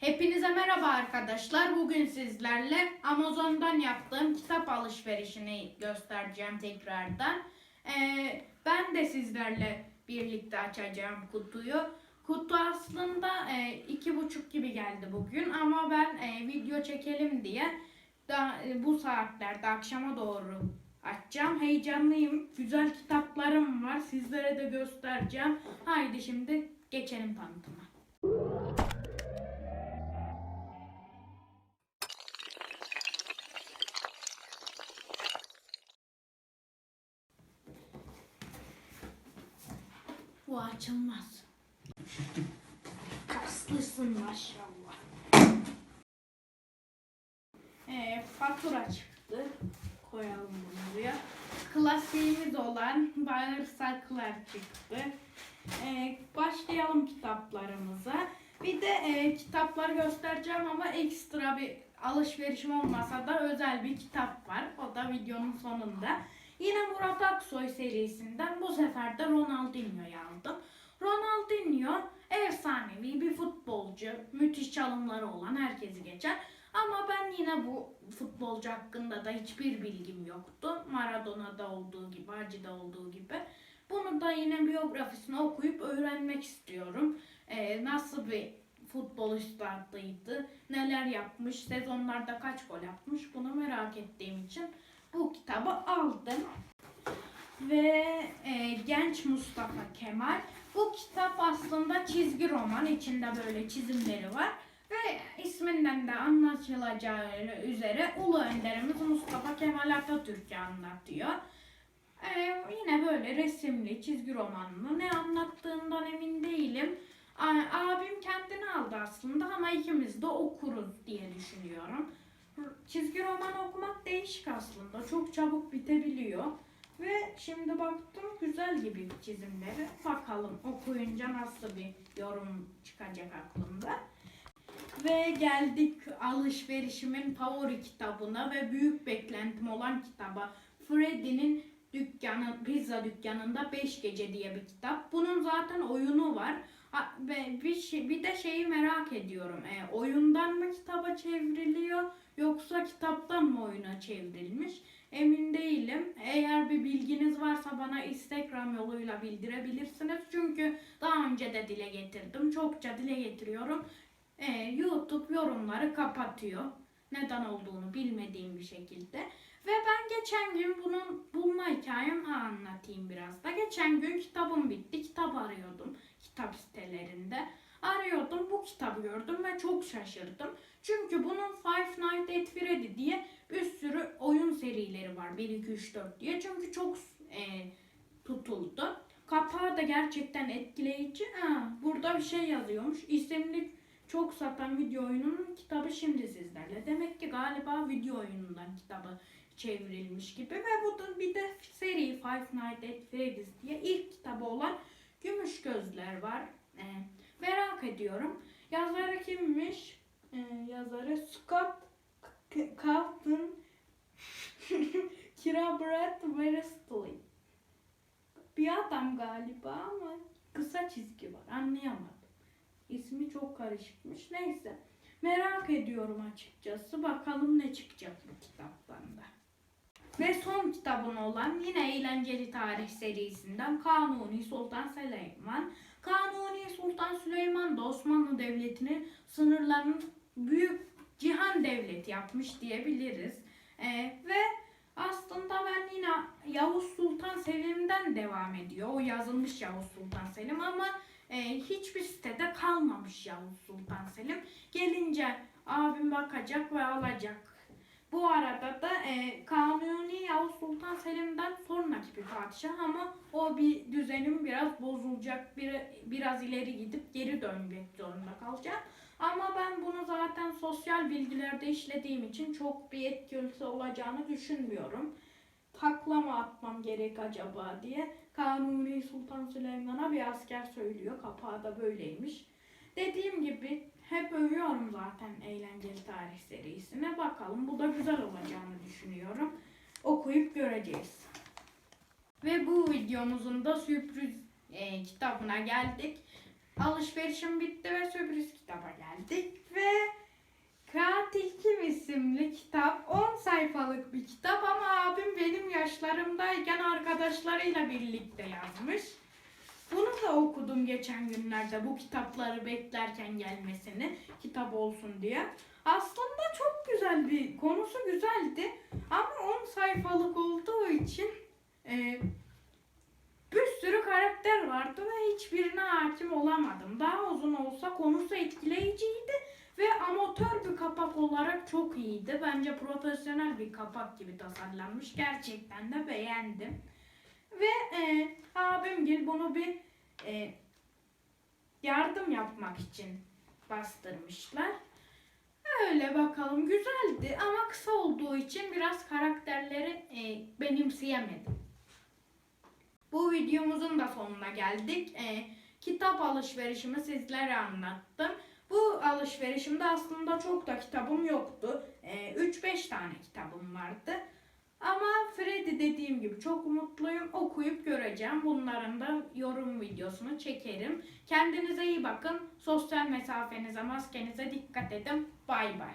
Hepinize merhaba arkadaşlar. Bugün sizlerle Amazon'dan yaptığım kitap alışverişini göstereceğim tekrardan. Ee, ben de sizlerle birlikte açacağım kutuyu. Kutu aslında e, iki buçuk gibi geldi bugün ama ben e, video çekelim diye da, e, bu saatlerde akşama doğru açacağım. Heyecanlıyım. Güzel kitaplarım var. Sizlere de göstereceğim. Haydi şimdi geçelim tanıtıma. Bu açılmaz. Kaslısın maşallah. Ee, fatura çıktı. Koyalım bunu buraya. Klasiğimiz olan bağırsaklar çıktı. Ee, başlayalım kitaplarımıza. Bir de e, kitapları göstereceğim ama ekstra bir alışverişim olmasa da özel bir kitap var. O da videonun sonunda. Yine Murat Aksoy serisinden bu sefer de Ronaldinho'yu aldım. Ronaldinho efsanevi bir futbolcu. Müthiş çalımları olan herkesi geçer. Ama ben yine bu futbolcu hakkında da hiçbir bilgim yoktu. Maradona'da olduğu gibi, Hacı'da olduğu gibi. Bunu da yine biyografisini okuyup öğrenmek istiyorum. Ee, nasıl bir futbol üstadıydı, neler yapmış, sezonlarda kaç gol yapmış bunu merak ettiğim için bu kitabı aldım. Ve e, Genç Mustafa Kemal. Bu kitap aslında çizgi roman. içinde böyle çizimleri var. Ve isminden de anlaşılacağı üzere Ulu Önderimiz Mustafa Kemal Atatürk'ü anlatıyor. Ee, yine böyle resimli, çizgi romanlı. Ne anlattığından emin değilim. Abim kendini aldı aslında ama ikimiz de okuruz diye düşünüyorum. Çizgi roman okumak değişik aslında. Çok çabuk bitebiliyor. Ve şimdi baktım güzel gibi çizimleri. Bakalım okuyunca nasıl bir yorum çıkacak aklımda. Ve geldik alışverişimin favori kitabına ve büyük beklentim olan kitaba. Freddy'nin dükkanı, pizza dükkanında 5 gece diye bir kitap. Bunun zaten oyunu var. Ha, bir, şey, bir de şeyi merak ediyorum. E, oyundan mı kitaba çevriliyor yoksa kitaptan mı oyuna çevrilmiş? Emin değilim. Varsa bana Instagram yoluyla bildirebilirsiniz. Çünkü daha önce de dile getirdim. Çokça dile getiriyorum. Ee, YouTube yorumları kapatıyor. Neden olduğunu bilmediğim bir şekilde. Ve ben geçen gün bunun bulma hikayemi anlatayım biraz da. Geçen gün kitabım bitti. Kitap arıyordum kitap sitelerinde. Arıyordum bu kitabı gördüm ve çok şaşırdım. Çünkü bunun Five Nights at Freddy diye bir sürü oyun serileri var. 1, 2, 3, 4 diye. Çünkü çok e, tutuldu. Kapağı da gerçekten etkileyici. Ha, burada bir şey yazıyormuş. İsimli çok satan video oyununun kitabı şimdi sizlerle. Demek ki galiba video oyunundan kitabı çevrilmiş gibi. Ve bu bir de seri Five Nights at Freddy's diye ilk kitabı olan Gümüş Gözler var. E, merak ediyorum. Yazarı kimmiş? E, yazarı Scott Calton Kira Brett Wesley. Bir adam galiba ama kısa çizgi var. Anlayamadım. İsmi çok karışıkmış. Neyse. Merak ediyorum açıkçası. Bakalım ne çıkacak bu kitaptan da. Ve son kitabım olan yine eğlenceli tarih serisinden Kanuni Sultan Süleyman. Kanuni Sultan Süleyman da Osmanlı Devleti'nin sınırlarının büyük cihan devleti yapmış diyebiliriz. Ee, ve aslında ben yine Yavuz Sultan Selim'den devam ediyor. O yazılmış Yavuz Sultan Selim ama e, hiçbir sitede kalmamış Yavuz Sultan Selim. Gelince abim bakacak ve alacak. Bu arada da e, Kanuni Yavuz Sultan Selim'den sonraki bir padişah ama o bir düzenim biraz bozulacak. Bir, biraz ileri gidip geri dönmek zorunda kalacak. Ama ben bunu zaten sosyal bilgilerde işlediğim için çok bir etkisi olacağını düşünmüyorum. Takla mı atmam gerek acaba diye Kanuni Sultan Süleyman'a bir asker söylüyor. Kapağı da böyleymiş. Dediğim gibi hep övüyorum zaten eğlenceli tarih serisine. Bakalım bu da güzel olacağını düşünüyorum. Okuyup göreceğiz. Ve bu videomuzun da sürpriz e, kitabına geldik. Alışverişim bitti ve sürpriz kitaba geldik ve Katil Kim isimli kitap 10 sayfalık bir kitap ama abim benim yaşlarımdayken arkadaşlarıyla birlikte yazmış. Bunu da okudum geçen günlerde bu kitapları beklerken gelmesini kitap olsun diye. Aslında çok güzel bir konusu güzeldi ama 10 sayfalık olduğu için e, bir sürü karakter olamadım. Daha uzun olsa konusu etkileyiciydi ve amatör bir kapak olarak çok iyiydi. Bence profesyonel bir kapak gibi tasarlanmış. Gerçekten de beğendim. Ve e, abim Gil bunu bir e, yardım yapmak için bastırmışlar. Öyle bakalım güzeldi ama kısa olduğu için biraz karakterleri e, benimseyemedim. Bu videomuzun da sonuna geldik. E, kitap alışverişimi sizlere anlattım. Bu alışverişimde aslında çok da kitabım yoktu. 3-5 tane kitabım vardı. Ama Freddy dediğim gibi çok umutluyum. Okuyup göreceğim. Bunların da yorum videosunu çekerim. Kendinize iyi bakın. Sosyal mesafenize, maskenize dikkat edin. Bay bay.